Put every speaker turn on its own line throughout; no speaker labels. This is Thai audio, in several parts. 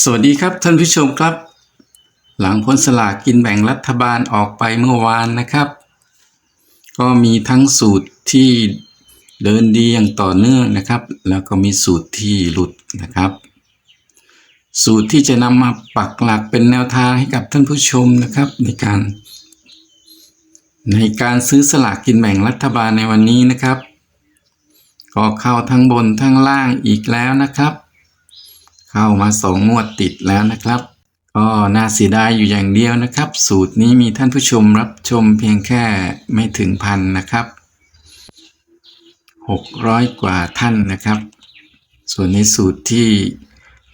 สวัสดีครับท่านผู้ชมครับ หลังพ้นสลากกินแบ่งรัฐบาลออกไปเมื่อวานนะครับ ก็มีทั้งสูตรที่เดินดีอย่างต่อเนื่องนะครับ แล้วก็มีสูตรที่หลุดนะครับ สูตรที่จะนำมาปักหลักเป็นแนวทางให้กับท่านผู้ชมนะครับ ในการ ในการซื้อสลากกินแบ่งรัฐบาลในวันนี้นะครับ ก็เข้าทั้งบนทั้งล่างอีกแล้วนะครับ เข้ามาสองงวดติดแล้วนะครับ ก็น่าเสียดายอยู่อย่างเดียวนะครับ สูตรนี้มีท่านผู้ชมรับชมเพียงแค่ไม่ถึงพันนะครับหกร้อยกว่าท่านนะครับ ส่วนในสูตรที่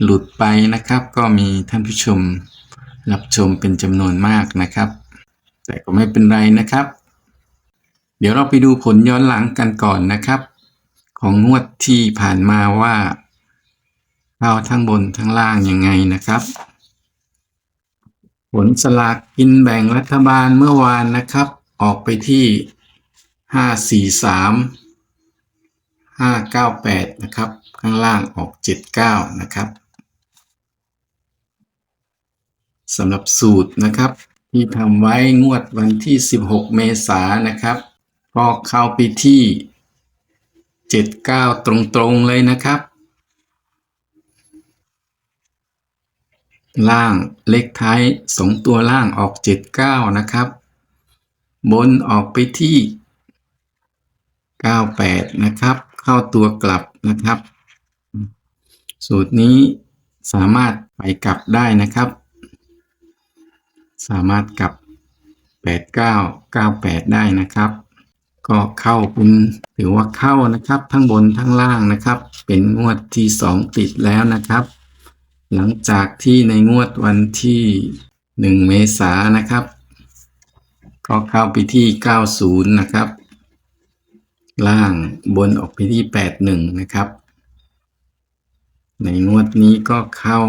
หลุดไปนะครับ ก็มีท่านผู้ชมรับชมเป็นจำนวนมากนะครับ แต่ก็ไม่เป็นไรนะครับ เดี๋ยวเราไปดูผลย้อนหลังกันก่อนนะครับ ของงวดที่ผ่านมาว่า เข้าทั้งบนทั้งล่างยังไงนะครับ ผลสลากกินแบ่งรัฐบาลเมื่อวานนะครับ ออกไปที่ห้าสี่สามห้าเก้าแปดนะครับ ข้างล่างออกเจ็ดเก้านะครับสำหรับสูตรนะครับ ที่ทำไว้งวดวันที่ 16 เมษายนนะครับ ก็เข้าไปที่ 79 ตรงๆเลยนะครับ ล่างเลขท้ายสองตัวล่างออก 79 นะครับ บนออกไปที่ 98 นะครับ เข้าตัวกลับนะครับ สูตรนี้สามารถไปกลับได้นะครับ สามารถกลับ 89 98 ได้นะครับ ก็เข้าเป็นถือว่าเข้านะครับ ทั้งบนทั้งล่างนะครับ เป็นงวดที่ 2 ติดแล้วนะครับ หลังจากที่ในงวดวันที่ 1 เมษายนนะครับ ก็เข้าไปที่ 90 นะครับ ล่างบนออกไปที่ 81 นะครับ ในงวดนี้ก็เข้า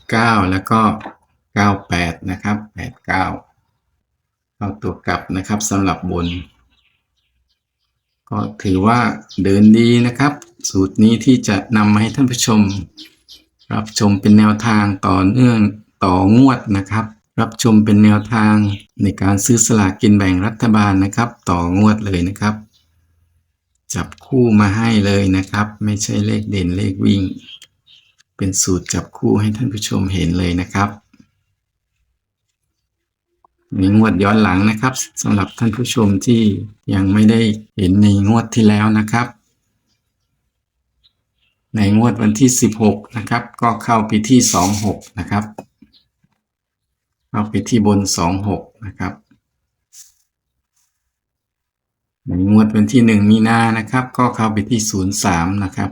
79 แล้วก็ 98 นะครับ 89 เข้าตัวกลับนะครับสำหรับบน ก็ถือว่าเดินดีนะครับ สูตรนี้ที่จะนำมาให้ท่านผู้ชม รับชมเป็นแนวทางต่อเนื่องต่องวดนะครับ รับชมเป็นแนวทางในการซื้อสลากกินแบ่งรัฐบาลนะครับ ต่องวดเลยนะครับ จับคู่มาให้เลยนะครับ ไม่ใช่เลขเด่นเลขวิ่ง เป็นสูตรจับคู่ให้ท่านผู้ชมเห็นเลยนะครับในงวดย้อนหลังนะครับสำหรับท่านผู้ชมที่ยังไม่ได้เห็นในงวดที่แล้วนะครับ ในงวดวันที่ 16 นะครับ ก็เข้าไปที่ 26 นะครับ เข้าไปที่บน 26 นะครับ ในงวดวันที่ 1 มีนานะครับ ก็เข้าไปที่ 03 นะครับ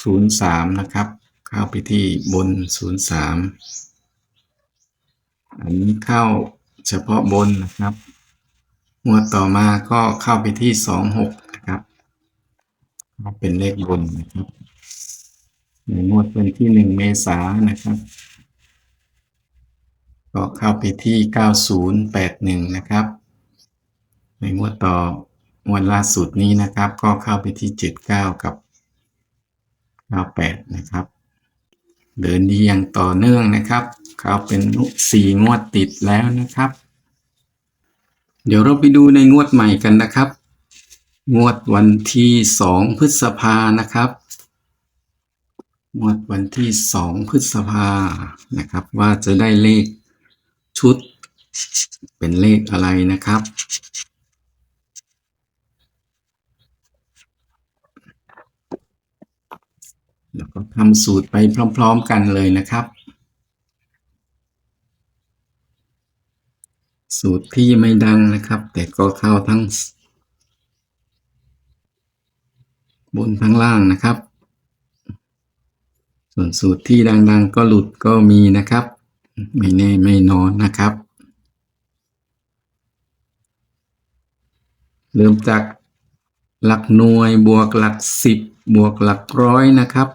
603 นะครับ เข้าไปที่บน 03 อันนี้เข้าเฉพาะบนนะครับงวดต่อมาก็เข้าไปที่ 26 ก็เป็นเลขบนนะครับในงวดวันที่1เมษายนนะครับ ก็เข้าไปที่ 9081 นะครับ ในงวดต่องวดล่าสุดนี้นะครับ ก็เข้าไปที่ 79 กับ 98 นะครับ เดินดีอย่างต่อเนื่องนะครับ เขาเป็นสี่งวดติดแล้วนะครับ เดี๋ยวเราไปดูในงวดใหม่กันนะครับ งวดวันที่สองพฤษภานะครับ งวดวันที่สองพฤษภานะครับ ว่าจะได้เลขชุด เป็นเลขอะไรนะครับแล้วก็ทำสูตรไปพร้อม ๆ กันเลยนะครับ สูตรที่ไม่ดังนะครับ แต่ก็เข้าทั้ง บนทั้งล่างนะครับ ส่วนสูตรที่ดังๆก็หลุดก็มีนะครับ ไม่แน่ไม่นอนนะครับ เริ่มจากหลักหน่วยบวกหลักสิบบวกหลักร้อยนะครับ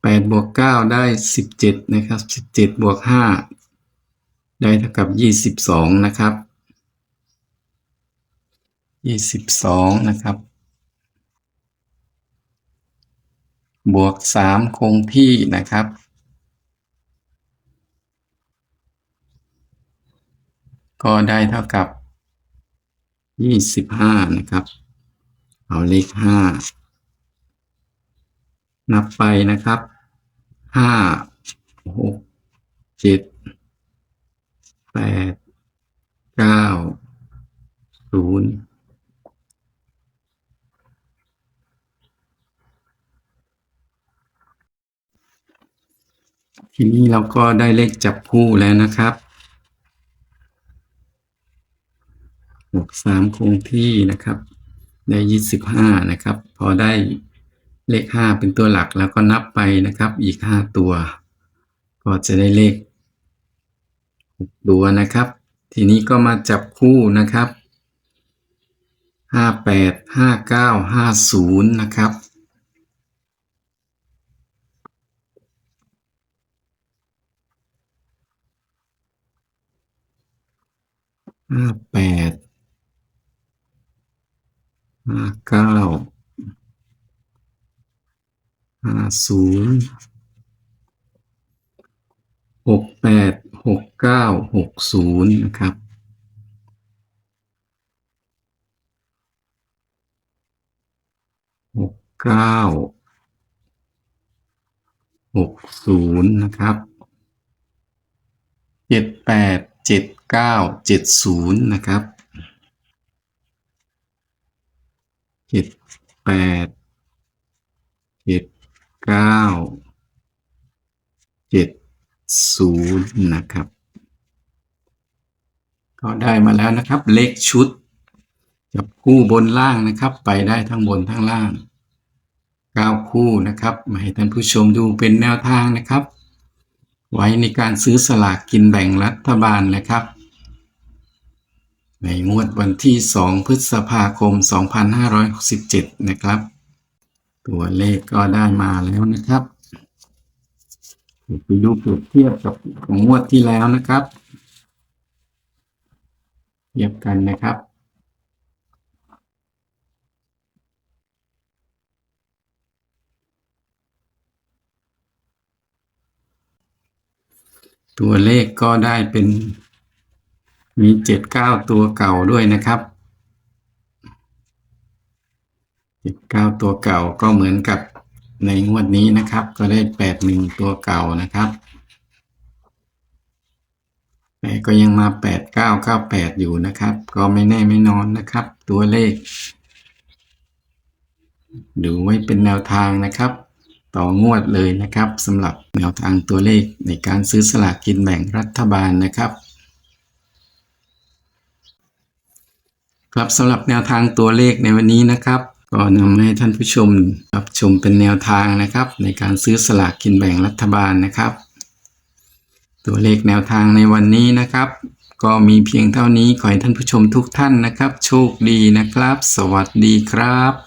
แปดบวกเก้าได้สิบเจ็ดนะครับสิบเจ็ดบวกห้า ได้เท่ากับยี่สิบสองนะครับยี่สิบสองนะครับ บวกสามคงที่นะครับก็ได้เท่ากับยี่สิบห้านะครับ เอาเลขห้านับไปนะครับห้าหกเจ็ด แปดเก้าศูนย์ทีนี้เราก็ได้เลขจับคู่แล้วนะครับหกสามคงที่นะครับ ได้ยี่สิบห้านะครับ พอได้เลขห้าเป็นตัวหลักแล้วก็นับไปนะครับ อีกห้าตัว ก็จะได้เลข ตัวนะครับ ทีนี้ก็มาจับคู่นะครับห้าแปดห้าเก้าห้าศูนย์นะครับ ห้าแปดห้าเก้าห้าศูนย์หกแปด หกเก้าหกศูนย์นะครับ หกเก้าหกศูนย์นะครับเจ็ดแปดเจ็ดเก้าเจ็ดศูนย์นะครับเจ็ดแปดเจ็ดเก้าเจ็ดศูนย์นะครับ ก็ได้มาแล้วนะครับ เลขชุดจับคู่บนล่างนะครับ ไปได้ทั้งบนทั้งล่างเก้าคู่นะครับมาให้ท่านผู้ชมดูเป็นแนวทางนะครับ ไว้ในการซื้อสลากกินแบ่งรัฐบาลนะครับ ในงวดวันที่ 2 พฤษภาคม 2567 นะครับ ตัวเลขก็ได้มาแล้วนะครับไปดูเปรียบเทียบกับของงวดที่แล้วนะครับ เทียบกันนะครับ ตัวเลขก็ได้เป็นมีเจ็ดเก้าตัวเก่าด้วยนะครับเจ็ดเก้าตัวเก่าก็เหมือนกับในงวดนี้นะครับ ก็ได้แปดหนึ่งตัวเก่านะครับ ก็ยังมาแปดเก้าเก้าแปดอยู่นะครับ ก็ไม่แน่ไม่นอนนะครับ ตัวเลข ดูไว้เป็นแนวทางนะครับ ต่องวดเลยนะครับสำหรับแนวทางตัวเลขในการซื้อสลากกินแบ่งรัฐบาลนะครับ ครับสำหรับแนวทางตัวเลขในวันนี้นะครับ ก็นำให้ท่านผู้ชมรับชมเป็นแนวทางนะครับ ในการซื้อสลากกินแบ่งรัฐบาลนะครับ ตัวเลขแนวทางในวันนี้นะครับ ก็มีเพียงเท่านี้ขอให้ท่านผู้ชมทุกท่านนะครับ โชคดีนะครับ สวัสดีครับ